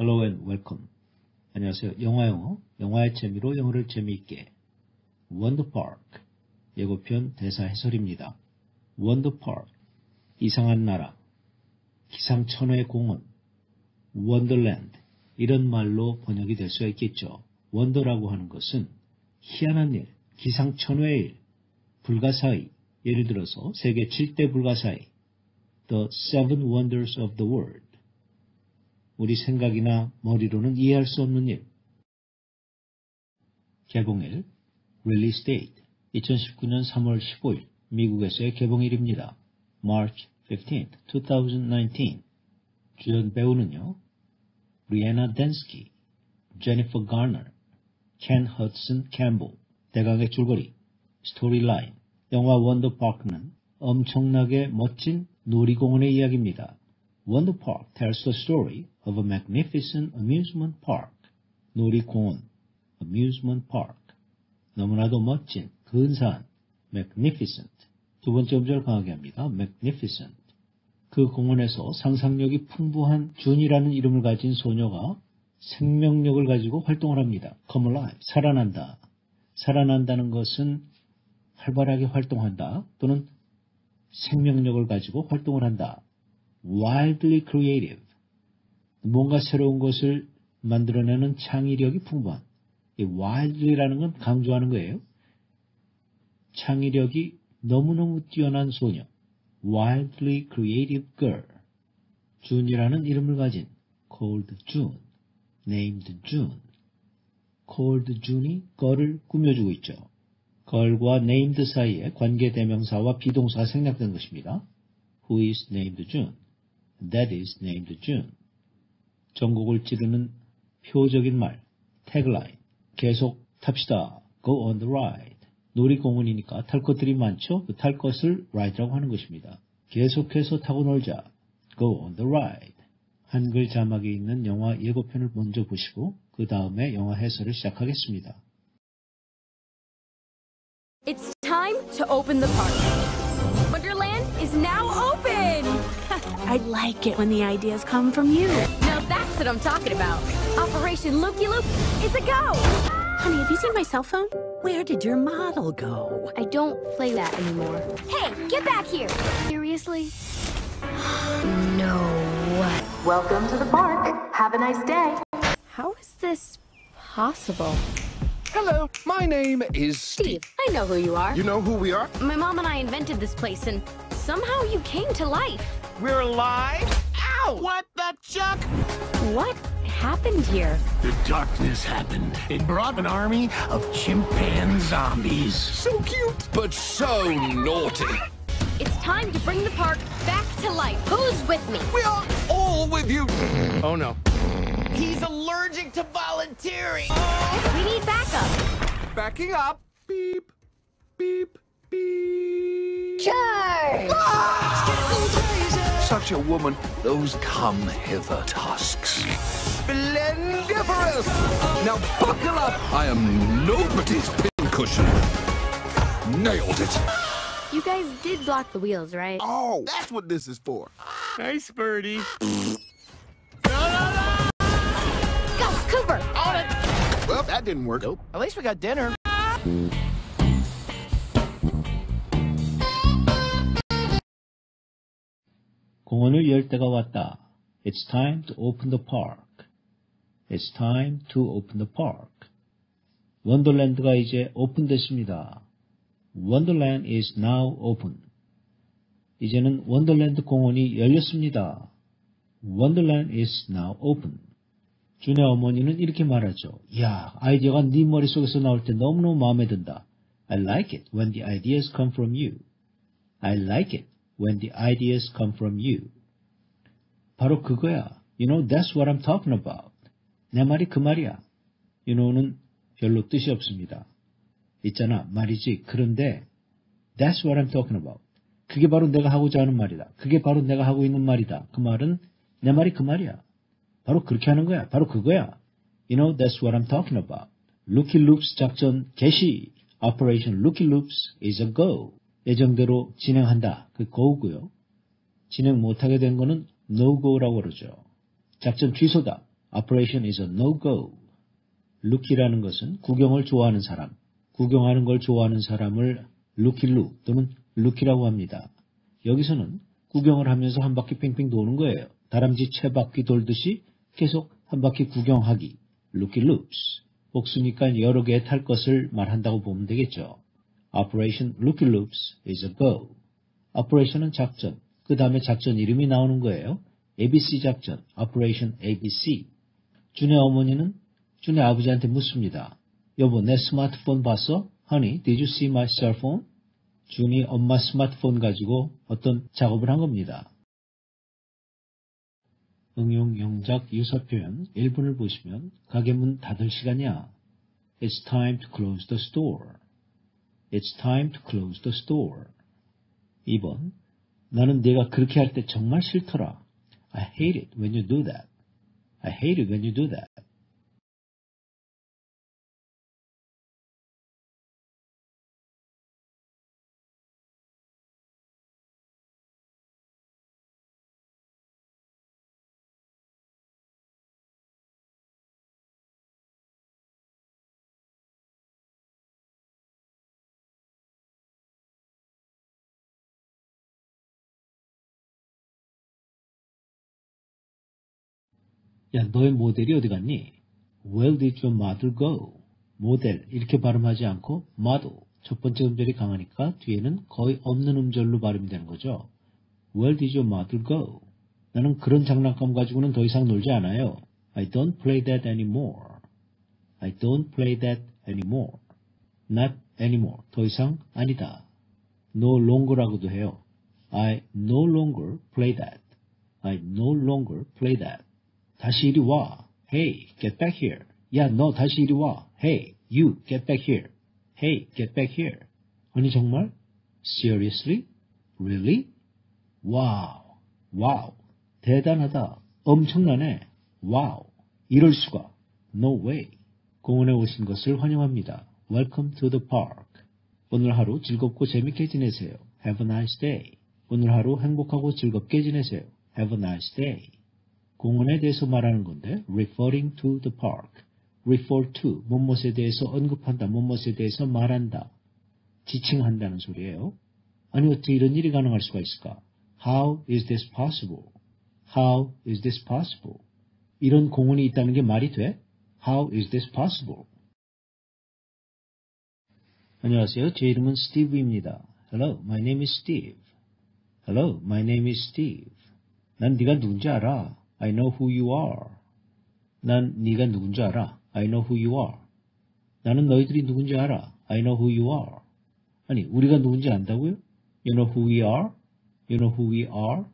Hello and welcome. 안녕하세요. 영화 영어, 영화의 재미로 영어를 재미있게. Wonder Park, 예고편 대사 해설입니다. Wonder Park, 이상한 나라, 기상천외 공원, Wonderland, 이런 말로 번역이 될 수가 있겠죠. 원더라고 하는 것은 희한한 일, 기상천외의 일, 불가사의, 예를 들어서 세계 7대 불가사의, The Seven Wonders of the World, 우리 생각이나 머리로는 이해할 수 없는 일. 개봉일, Release Date, 2019년 3월 15일, 미국에서의 개봉일입니다. March 15th, 2019. 주연 배우는요, 리에나 덴스키, 제니퍼 가너, 켄 허드슨 캠볼, 대강의 줄거리, 스토리라인, 영화 원더 파크는 엄청나게 멋진 놀이공원의 이야기입니다. Wonder Park tells the story of a magnificent amusement park. 놀이공원, amusement park. 너무나도 멋진, 근사한, magnificent. 두 번째 음절 강하게 합니다. magnificent. 그 공원에서 상상력이 풍부한 준이라는 이름을 가진 소녀가 생명력을 가지고 활동을 합니다. come alive, 살아난다. 살아난다는 것은 활발하게 활동한다 또는 생명력을 가지고 활동을 한다. Wildly creative. 뭔가 새로운 것을 만들어내는 창의력이 풍부한. 이 wildly라는 건 강조하는 거예요. 창의력이 너무너무 뛰어난 소녀. wildly creative girl. 준이라는 이름을 가진 called June, named June. called June이 걸을 꾸며주고 있죠. 걸과 named 사이에 관계 대명사와 비동사가 생략된 것입니다. Who is named June? That is named June. 전곡을 찌르는 표적인 말, 태그라인. 계속 탑시다. Go on the ride. 놀이공원이니까 탈 것들이 많죠? 그 탈 것을 ride라고 하는 것입니다. 계속해서 타고 놀자. Go on the ride. 한글 자막에 있는 영화 예고편을 먼저 보시고 그 다음에 영화 해설을 시작하겠습니다. It's time to open the park. Wonderland is now open! I like it when the ideas come from you. now that's what I'm talking about. Operation Looky Loop is a go! Honey, have you seen my cell phone? Where did your model go? I don't play that anymore. Hey, get back here! Seriously? no. Welcome to the park. Have a nice day. How is this possible? Hello, my name is Steve, I know who you are. You know who we are? My mom and I invented this place, and somehow you came to life. We're alive? Ow! What the chuck? What happened here? The darkness happened. It brought an army of chimpan zombies. So cute, but so naughty. It's time to bring the park back to life. Who's with me? We are all with you. Oh no. He's allergic to volunteering. We need backup. Backing up. Beep, beep, beep. Charge! Ah! Such a woman. Those come hither tusks. Splendiferous. Now buckle up. I am nobody's pincushion. Nailed it. You guys did block the wheels, right? Oh, that's what this is for. Nice birdie. Go, Cooper! On it! Well, that didn't work. Nope. At least we got dinner. 공원을 열 때가 왔다. It's time to open the park. It's time to open the park. 원더랜드가 이제 오픈됐습니다. Wonderland is now open. 이제는 원더랜드 공원이 열렸습니다. Wonderland is now open. 준의 어머니는 이렇게 말하죠. 야, 아이디어가 네 머릿속에서 나올 때 너무너무 마음에 든다. I like it when the ideas come from you. I like it when the ideas come from you. 바로 그거야. You know, that's what I'm talking about. 내 말이 그 말이야. You know는 별로 뜻이 없습니다. 있잖아, 말이지. 그런데 that's what I'm talking about. 그게 바로 내가 하고자 하는 말이다. 그게 바로 내가 하고 있는 말이다. 그 말은 내 말이 그 말이야. 바로 그렇게 하는 거야. 바로 그거야. You know, that's what I'm talking about. Looky Loops 작전 개시. Operation Looky Loops is a go. 예정대로 진행한다. 그 go고요. 진행 못하게 된 거는 no go라고 그러죠. 작전 취소다. Operation is a no-go. 루키라는 것은 구경을 좋아하는 사람, 구경하는 걸 좋아하는 사람을 루키루 또는 루키라고 합니다. 여기서는 구경을 하면서 한 바퀴 뺑뺑 도는 거예요. 다람쥐 채 바퀴 돌듯이 계속 한 바퀴 구경하기. 루키 loops. 복수니까 여러 개 탈 것을 말한다고 보면 되겠죠. Operation Looky Loops is a go. Operation은 작전. 그 다음에 작전 이름이 나오는 거예요. ABC 작전. Operation ABC. 준의 어머니는 준의 아버지한테 묻습니다. 여보, 내 스마트폰 봤어? Honey, did you see my cell phone? 준이 엄마 스마트폰 가지고 어떤 작업을 한 겁니다. 응용 영작 유사 표현 1번을 보시면 가게 문 닫을 시간이야. It's time to close the store. It's time to close the store. 2번 나는 네가 그렇게 할 때 정말 싫더라. I hate it when you do that. I hate it when you do that. 야, 너의 모델이 어디 갔니? Where did your model go? 모델 이렇게 발음하지 않고 model 첫 번째 음절이 강하니까 뒤에는 거의 없는 음절로 발음이 되는 거죠. Where did your model go? 나는 그런 장난감 가지고는 더 이상 놀지 않아요. I don't play that anymore. I don't play that anymore. Not anymore. 더 이상 아니다. No longer라고도 해요. I no longer play that. I no longer play that. 다시 이리 와. Hey, get back here. 야, 너 다시 이리 와. Hey, you, get back here. Hey, get back here. 아니 정말? Seriously? Really? 와우, 와우. 대단하다. 엄청나네. 와우. 이럴 수가. No way. 공원에 오신 것을 환영합니다. Welcome to the park. 오늘 하루 즐겁고 재밌게 지내세요. Have a nice day. 오늘 하루 행복하고 즐겁게 지내세요. Have a nice day. 공원에 대해서 말하는 건데 referring to the park. refer to 무엇에 대해서 언급한다. 무엇에 대해서 말한다. 지칭한다는 소리예요. 아니 어떻게 이런 일이 가능할 수가 있을까? How is this possible? How is this possible? 이런 공원이 있다는 게 말이 돼? How is this possible? 안녕하세요. 제 이름은 스티브입니다. Hello, my name is Steve. Hello, my name is Steve. 난 네가 누군지 알아. I know who you are. 난 네가 누군지 알아. I know who you are. 나는 너희들이 누군지 알아. I know who you are. 아니, 우리가 누군지 안다고요? You know who we are? You know who we are?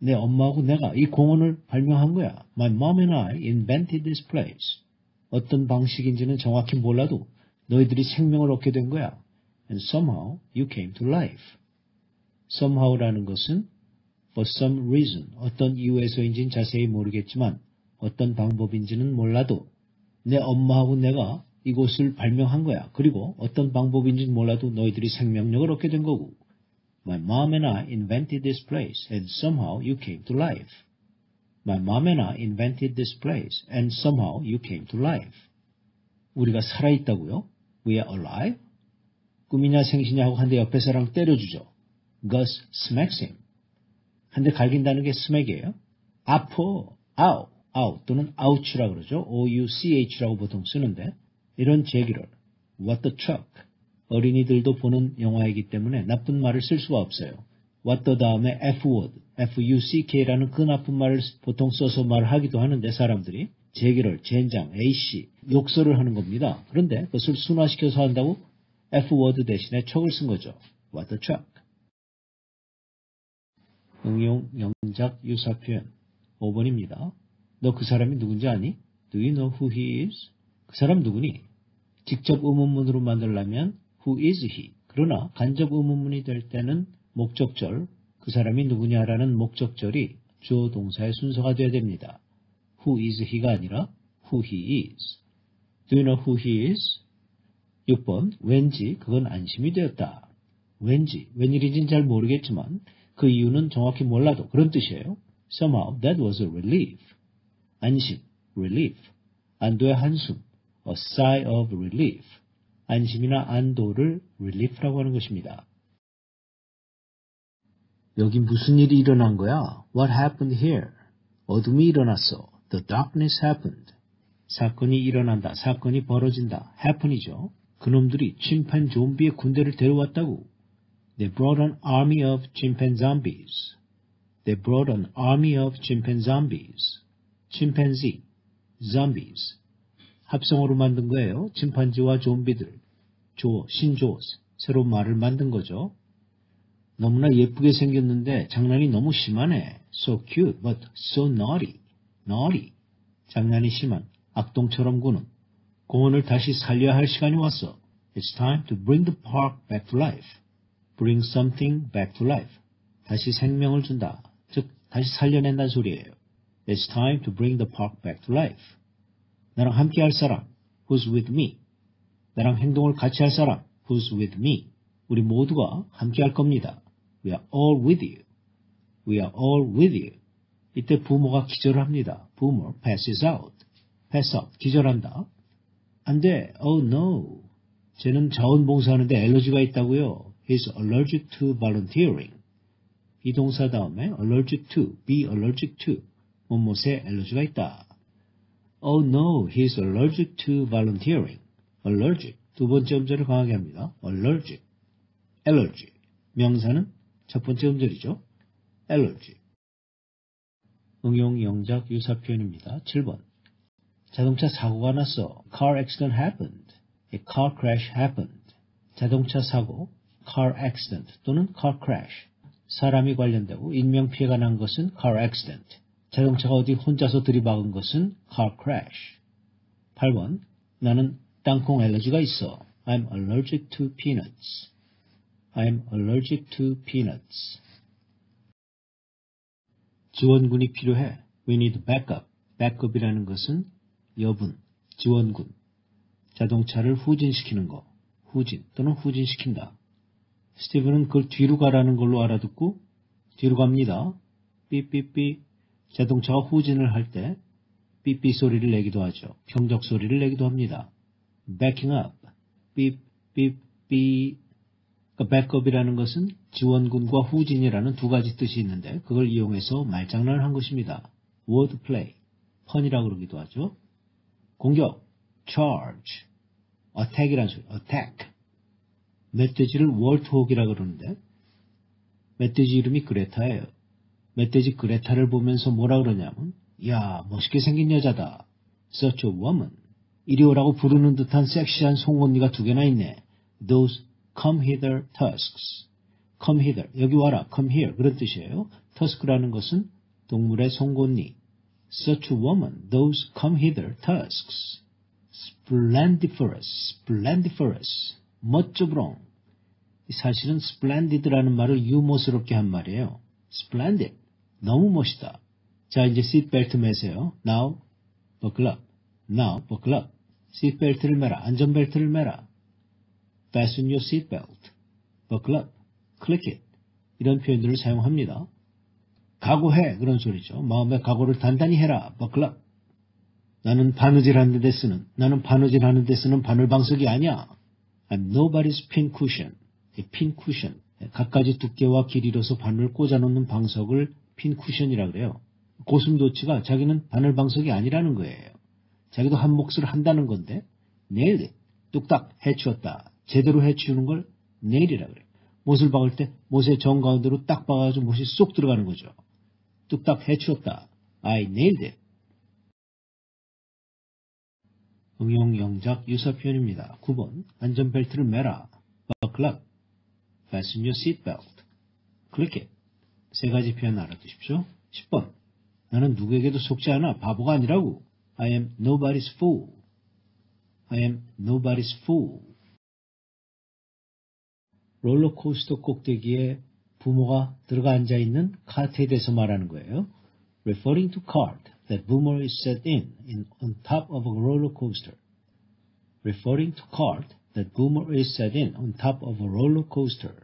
내 엄마하고 내가 이 공원을 발명한 거야. My mom and I invented this place. 어떤 방식인지는 정확히 몰라도 너희들이 생명을 얻게 된 거야. And somehow you came to life. somehow라는 것은 for some reason, 어떤 이유에서인지는 자세히 모르겠지만 어떤 방법인지는 몰라도 내 엄마하고 내가 이곳을 발명한 거야. 그리고 어떤 방법인지는 몰라도 너희들이 생명력을 얻게 된 거고. My mom and I invented this place and somehow you came to life. My mom and I invented this place and somehow you came to life. 우리가 살아있다고요? We are alive? 꿈이냐 생시냐 하고 한대 옆에 사람 때려주죠. Gus smacks him. 한 대 갈긴다는 게 스맥이에요. 아퍼, 아우, 아우 또는 아우치라 그러죠. O-U-C-H라고 보통 쓰는데 이런 제기를 what the truck 어린이들도 보는 영화이기 때문에 나쁜 말을 쓸 수가 없어요. what the 다음에 F-word, F-U-C-K라는 그 나쁜 말을 보통 써서 말하기도 하는데 사람들이 제기를, 젠장, A씨, 욕설을 하는 겁니다. 그런데 그것을 순화시켜서 한다고 F-word 대신에 척을 쓴 거죠. what the truck. 응용 영작 유사 표현 5번입니다. 너 그 사람이 누군지 아니? Do you know who he is? 그 사람 누구니? 직접 의문문으로 만들려면 who is he? 그러나 간접 의문문이 될 때는 목적절, 그 사람이 누구냐라는 목적절이 주어 동사의 순서가 되어야 됩니다. Who is he가 아니라 who he is. Do you know who he is? 6번 왠지 그건 안심이 되었다. 왠지 웬일인지는 잘 모르겠지만 그 이유는 정확히 몰라도 그런 뜻이에요. Somehow that was a relief. 안심, relief. 안도의 한숨, a sigh of relief. 안심이나 안도를 relief라고 하는 것입니다. 여기 무슨 일이 일어난 거야? What happened here? 어둠이 일어났어. The darkness happened. 사건이 일어난다. 사건이 벌어진다. happen이죠. 그놈들이 침팬 좀비의 군대를 데려왔다고. They brought an army of chimpanzees. They brought an army of chimpanzees. chimpanzee, zombies. 합성어로 만든 거예요. 침판지와 좀비들. 조, 신조, 새로운 말을 만든 거죠. 너무나 예쁘게 생겼는데 장난이 너무 심하네. So cute, but so naughty. naughty. 장난이 심한 악동처럼 구는 공원을 다시 살려야 할 시간이 왔어. It's time to bring the park back to life. Bring something back to life. 다시 생명을 준다. 즉, 다시 살려낸다는 소리예요. It's time to bring the park back to life. 나랑 함께 할 사람, who's with me. 나랑 행동을 같이 할 사람, who's with me. 우리 모두가 함께 할 겁니다. We are all with you. We are all with you. 이때 부모가 기절을 합니다. 부모 passes out. pass out. 기절한다. 안 돼. Oh no. 쟤는 자원봉사하는데 엘러지가 있다고요. He's allergic to volunteering. 이 동사 다음에 allergic to, be allergic to. 뭐뭇에 엘러지가 있다. Oh no, he's allergic to volunteering. allergic. 두 번째 음절을 강하게 합니다. allergic. allergy. 명사는 첫 번째 음절이죠. allergy. 응용 영작 유사 표현입니다. 7번. 자동차 사고가 났어. Car accident happened. A car crash happened. 자동차 사고, car accident 또는 car crash. 사람이 관련되고 인명피해가 난 것은 car accident. 자동차가 어디 혼자서 들이박은 것은 car crash. 8번. 나는 땅콩 알러지가 있어. I'm allergic to peanuts. I'm allergic to peanuts. 지원군이 필요해. We need backup. backup이라는 것은 여분, 지원군. 자동차를 후진시키는 거. 후진 또는 후진시킨다. 스티브는 그걸 뒤로 가라는 걸로 알아듣고 뒤로 갑니다. 삐삐삐. 자동차가 후진을 할 때 삐삐 소리를 내기도 하죠. 평적 소리를 내기도 합니다. backing up. 삐삐삐. 그러니까 backup이라는 것은 지원군과 후진이라는 두 가지 뜻이 있는데 그걸 이용해서 말장난을 한 것입니다. wordplay. 펀이라고 그러기도 하죠. 공격. charge. attack이라는 소리. attack. 멧돼지를 월트호기라 그러는데 멧돼지 이름이 그레타예요. 멧돼지 그레타를 보면서 뭐라 그러냐면 야 멋있게 생긴 여자다. such a woman. 이리 오라고 부르는 듯한 섹시한 송곳니가 두 개나 있네. those come hither tusks. come hither. 여기 와라. come here. 그런 뜻이에요. tusk라는 것은 동물의 송곳니. such a woman. those come hither tusks. splendiferous. splendiferous. 멋져부렁. 사실은 splendid라는 말을 유머스럽게 한 말이에요. splendid. 너무 멋있다. 자, 이제 seatbelt 매세요. Now, buckle up. Now, buckle up. seatbelt를 매라. 안전벨트를 매라. fasten your seatbelt. buckle up. click it. 이런 표현들을 사용합니다. 각오해. 그런 소리죠. 마음의 각오를 단단히 해라. buckle up. 나는 바느질 하는 데 쓰는, 나는 바느질 하는 데 쓰는 바늘방석이 아니야. I'm nobody's pin cushion. 핀 쿠션. 갖가지 두께와 길이로서 바늘을 꽂아놓는 방석을 핀 쿠션이라 그래요. 고슴도치가 자기는 바늘 방석이 아니라는 거예요. 자기도 한 몫을 한다는 건데 내일 뚝딱 해치웠다. 제대로 해치우는 걸 내일이라 그래요. 못을 박을 때 못의 정가운데로 딱 박아가지고 못이 쏙 들어가는 거죠. 뚝딱 해치웠다. I nailed it. 응용 영작 유사 표현입니다. 9번 안전벨트를 매라. buckle up. Fasten your seatbelt. it. 세 가지 표현 알아두십시오. 10번. 나는 누구에게도 속지 않아. 바보가 아니라고. I am nobody's fool. I am nobody's fool. 롤러코스터 꼭대기에 부모가 들어가 앉아 있는 카트에 대해서 말하는 거예요. Referring to cart that boomer is set in, in on top of a roller coaster. Referring to cart that boomer is set in on top of a roller coaster.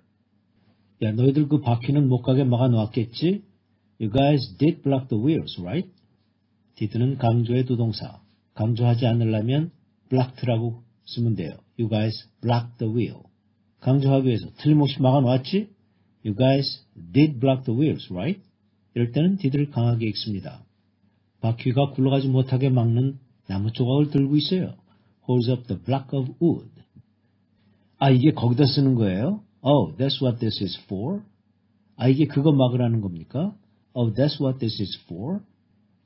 야, 너희들 그 바퀴는 못 가게 막아 놓았겠지? You guys did block the wheels, right? did는 강조의 도동사. 강조하지 않으려면 blocked라고 쓰면 돼요. You guys blocked the wheel. 강조하기 위해서 틀림없이 막아 놓았지? You guys did block the wheels, right? 이럴 때는 did를 강하게 읽습니다. 바퀴가 굴러가지 못하게 막는 나무 조각을 들고 있어요. Holds up the block of wood. 아, 이게 거기다 쓰는 거예요? Oh, that's what this is for? 아, 이게 그거 막으라는 겁니까? Oh, that's what this is for?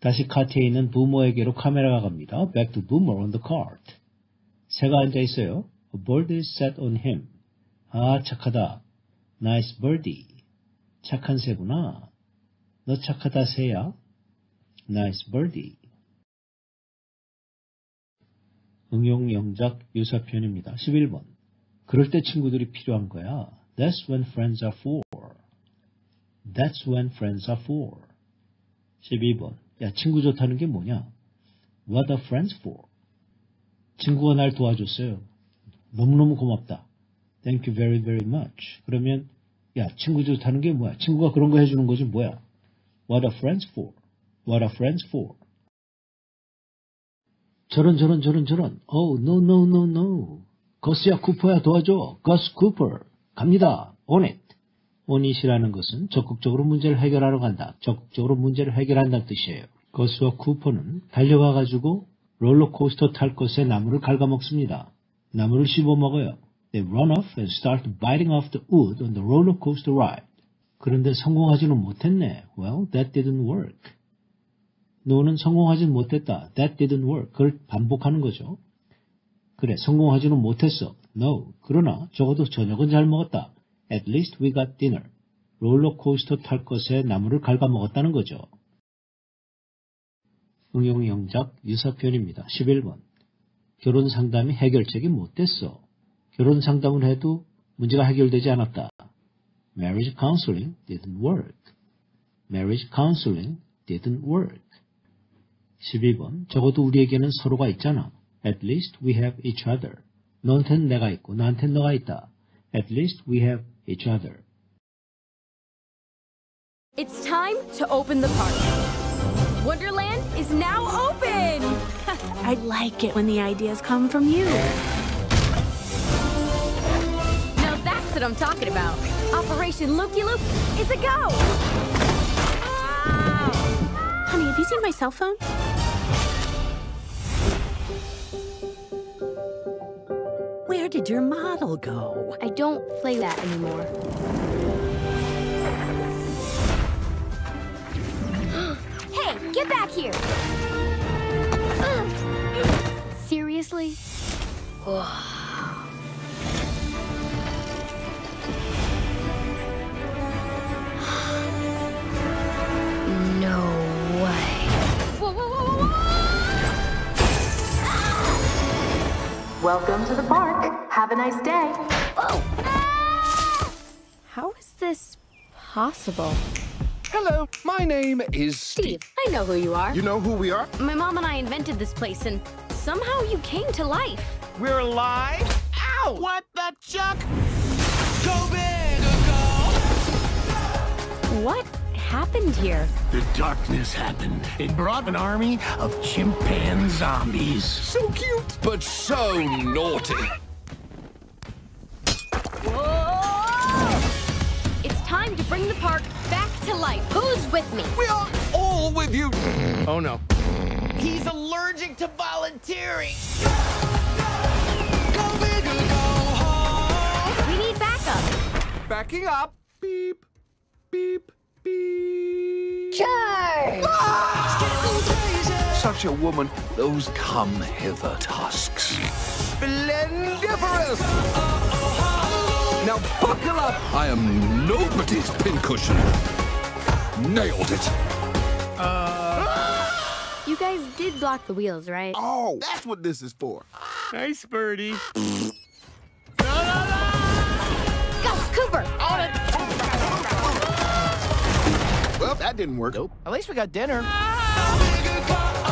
다시 카트에 있는 부모에게로 카메라가 갑니다. Back to Boomer on the cart. 새가 앉아 있어요. A bird is set on him. 아, 착하다. Nice birdie. 착한 새구나. 너 착하다, 새야. Nice birdie. 응용 영작 유사 표현입니다. 11번. 그럴 때 친구들이 필요한 거야. That's when friends are for. That's when friends are for. 12번. 야, 친구 좋다는 게 뭐냐? What are friends for? 친구가 날 도와줬어요. 너무너무 고맙다. Thank you very, very much. 그러면, 야, 친구 좋다는 게 뭐야? 친구가 그런 거 해주는 거지 뭐야? What are friends for? What are friends for? 저런, 저런, 저런, 저런. Oh, no, no, no, no. 거스야 쿠퍼야 도와줘. 거스 쿠퍼. 갑니다. On it. on it이라는 것은 적극적으로 문제를 해결하러 간다. 적극적으로 문제를 해결한다는 뜻이에요. 거스와 쿠퍼는 달려가 가지고 롤러코스터 탈 것에 나무를 갉아먹습니다. 나무를 씹어먹어요. They run off and start biting off the wood on the roller coaster ride. 그런데 성공하지는 못했네. Well, that didn't work. 너는 성공하진 못했다. That didn't work. 그걸 반복하는 거죠. 그래, 성공하지는 못했어. No. 그러나 적어도 저녁은 잘 먹었다. At least we got dinner. 롤러코스터 탈 것에 나무를 갉아먹었다는 거죠. 응용 영작 유사 표현입니다. 11번. 결혼 상담이 해결책이 못 됐어. 결혼 상담을 해도 문제가 해결되지 않았다. Marriage counseling didn't work. Marriage counseling didn't work. 12번. 적어도 우리에게는 서로가 있잖아. At least we have each other. 너한테는 내가 있고 나한테는 너가 있다. At least we have each other. It's time to open the park. Wonderland is now open! I like it when the ideas come from you. Now that's what I'm talking about. Operation Looky Loop is a go! Honey, have you seen my cell phone? Did your model go? I don't play that anymore. hey, get back here! Seriously? no way. Whoa, whoa, whoa, whoa! Welcome to the park. Have a nice day. Oh. How is this possible? Hello, my name is Steve, I know who you are. You know who we are? My mom and I invented this place, and somehow you came to life. We're alive? Ow! What the chuck? Go big or go! What happened here? The darkness happened. It brought an army of chimpanzee zombies. So cute, but so naughty. It's time to bring the park back to life. Who's with me? We are all with you. Oh no. He's allergic to volunteering. Go big or go home. We need backup. Backing up. Beep, beep, beep. Charge! Such a woman, those come hither tusks. Splendiferous! Now buckle up! I am nobody's pincushion. Nailed it. Uh. You guys did block the wheels, right? Oh, that's what this is for. Nice birdie. Go, Cooper! On it! Well, that didn't work. At least we got dinner. Ah.